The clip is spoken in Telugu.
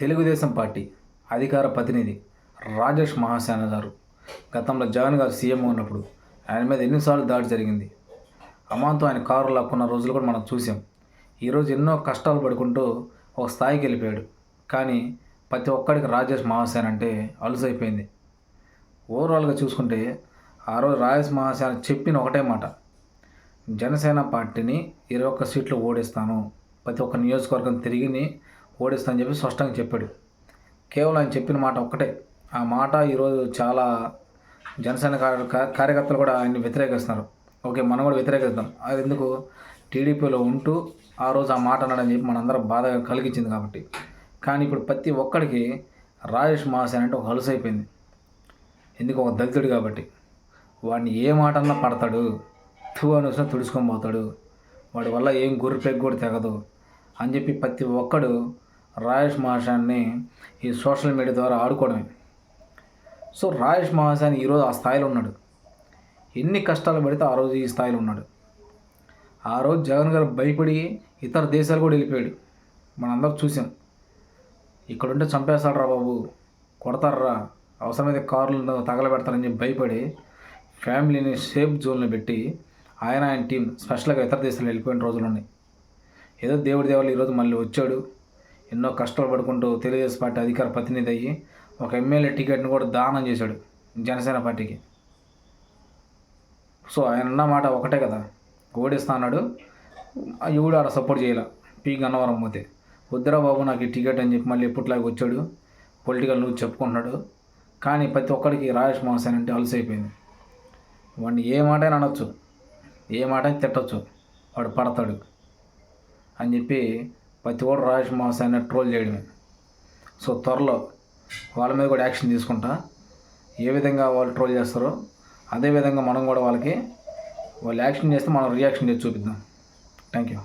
తెలుగుదేశం పార్టీ అధికార ప్రతినిధి రాజేష్ మహాసేన గారు గతంలో జగన్ గారు సీఎం ఉన్నప్పుడు ఆయన మీద ఎన్నిసార్లు దాడి జరిగింది. అమాంతం ఆయన కారు లాక్కున్న రోజులు కూడా మనం చూసాం. ఈరోజు ఎన్నో కష్టాలు పడుకుంటూ ఒక స్థాయికి వెళ్ళిపోయాడు. కానీ ప్రతి ఒక్కడికి రాజేష్ మహాసేన అంటే అలుసైపోయింది. ఓవరాల్గా చూసుకుంటే ఆ రోజు రాజేష్ మహాసేన చెప్పిన ఒకటే మాట. జనసేన పార్టీని ఇరవై ఒక్క సీట్లు ఓడిస్తాను. ప్రతి ఒక్క నియోజకవర్గం తిరిగి ఓడిస్తా అని చెప్పి స్పష్టంగా చెప్పాడు. కేవలం ఆయన చెప్పిన మాట ఒక్కటే. ఆ మాట ఈరోజు చాలా జనసేన కార్యకర్తలు కూడా ఆయన్ని వ్యతిరేకిస్తున్నారు. ఓకే మనం కూడా వ్యతిరేకిస్తాం అది ఎందుకు? టీడీపీలో ఉంటూ ఆ రోజు ఆ మాట అన్నాడని చెప్పి మనందరం బాధ కలిగించింది కాబట్టి. కానీ ఇప్పుడు ప్రతి ఒక్కడికి రాజేష్ మహాసేన్ అంటే ఒక హలుసు అయిపోయింది. ఎందుకు? ఒక దళితుడు కాబట్టి. వాడిని ఏ మాట అన్నా పడతాడు. తూ అని వచ్చినా తుడుచుకొని పోతాడు. వాడి వల్ల ఏం గుర్రు పెగ్గు కూడా తెగదు అని చెప్పి ప్రతి ఒక్కడు రాజేష్ మహాశాన్ని ఈ సోషల్ మీడియా ద్వారా ఆడుకోవడమే సో రాజేష్ మహాశాన్ ఈరోజు ఆ స్థాయిలో ఉన్నాడు. ఎన్ని కష్టాలు పడితే ఆ రోజు ఈ స్థాయిలో ఉన్నాడు. ఆ రోజు జగన్ గారు భయపడి ఇతర దేశాలు కూడా వెళ్ళిపోయాడు. మనందరం చూసాం. ఇక్కడుంటే చంపేస్తాడు రా బాబు కొడతారా అవసరమైతే కార్లు తగలబెడతారని చెప్పి భయపడి ఫ్యామిలీని సేఫ్ జోన్లో పెట్టి ఆయన ఆయన టీం స్పెషల్గా ఇతర దేశాలు వెళ్ళిపోయిన రోజులు ఉన్నాయి. ఏదో దేవుడి దేవాలు ఈరోజు మళ్ళీ వచ్చాడు. ఎన్నో కష్టాలు పడుకుంటూ తెలుగుదేశం పార్టీ అధికార ప్రతినిధి అయ్యి ఒక ఎమ్మెల్యే టికెట్ని కూడా దానం చేశాడు జనసేన పార్టీకి. సో ఆయన అన్న మాట ఒకటే కదా ఓడిస్తా అన్నాడు. ఎవడు ఆడ సపోర్ట్ చేయాల? పీ గన్నవరం పోతే. వద్దురా బాబు నాకు ఈ టికెట్ అని చెప్పి మళ్ళీ ఎప్పటిలాగా వచ్చాడు. పొలిటికల్ నువ్వు చెప్పుకుంటున్నాడు. కానీ ప్రతి ఒక్కడికి రాజేష్ మహాసేన్ అంటే అలసి అయిపోయింది. వాడిని ఏ మాట అనొచ్చు. ఏ మాట తిట్టచ్చు. వాడు పడతాడు. అని చెప్పి ప్రతి రాజ్ రాజేష్ మహాసేన్ ట్రోల్ చేయడమే. సో త్వరలో వాళ్ళ మీద కూడా యాక్షన్ తీసుకుంటా. ఏ విధంగా వాళ్ళు ట్రోల్ చేస్తారో అదేవిధంగా మనం కూడా వాళ్ళకి వాళ్ళు యాక్షన్ చేస్తే మనం రియాక్షన్ చేసి చూపిద్దాం. Thank you